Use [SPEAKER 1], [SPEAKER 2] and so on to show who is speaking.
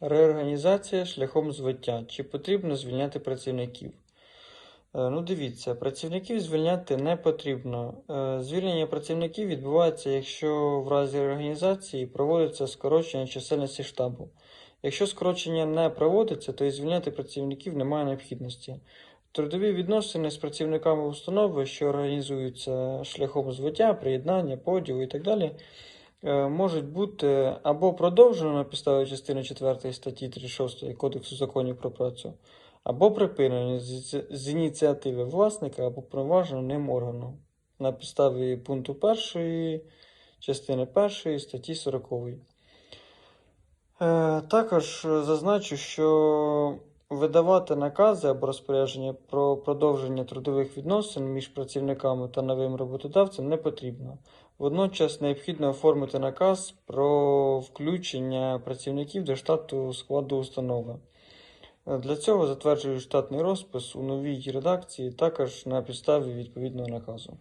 [SPEAKER 1] Реорганізація шляхом звиття. Чи потрібно звільняти працівників? Е, Ну, дивіться, працівників звільняти не потрібно. Е, Звільнення працівників відбувається, якщо в разі реорганізації проводиться скорочення чисельності штабу. Якщо скорочення не проводиться, то і звільняти працівників немає необхідності. Трудові відносини з працівниками установи, що організуються шляхом звиття, приєднання, поділу і так далі, можуть бути або продовжено на підставі частини 4 статті 36 Кодексу законів про працю, або припинені з, ініціативи власника або проваджено ним органу на підставі пункту 1 частини 1 статті 40. Е, Також е, зазначу, що видавати накази або розпорядження про продовження трудових відносин між працівниками та новим роботодавцем не потрібно. Водночас необхідно оформити наказ про включення працівників до штату складу установи. Для цього затверджують штатний розпис у новій редакції, також на підставі відповідного наказу.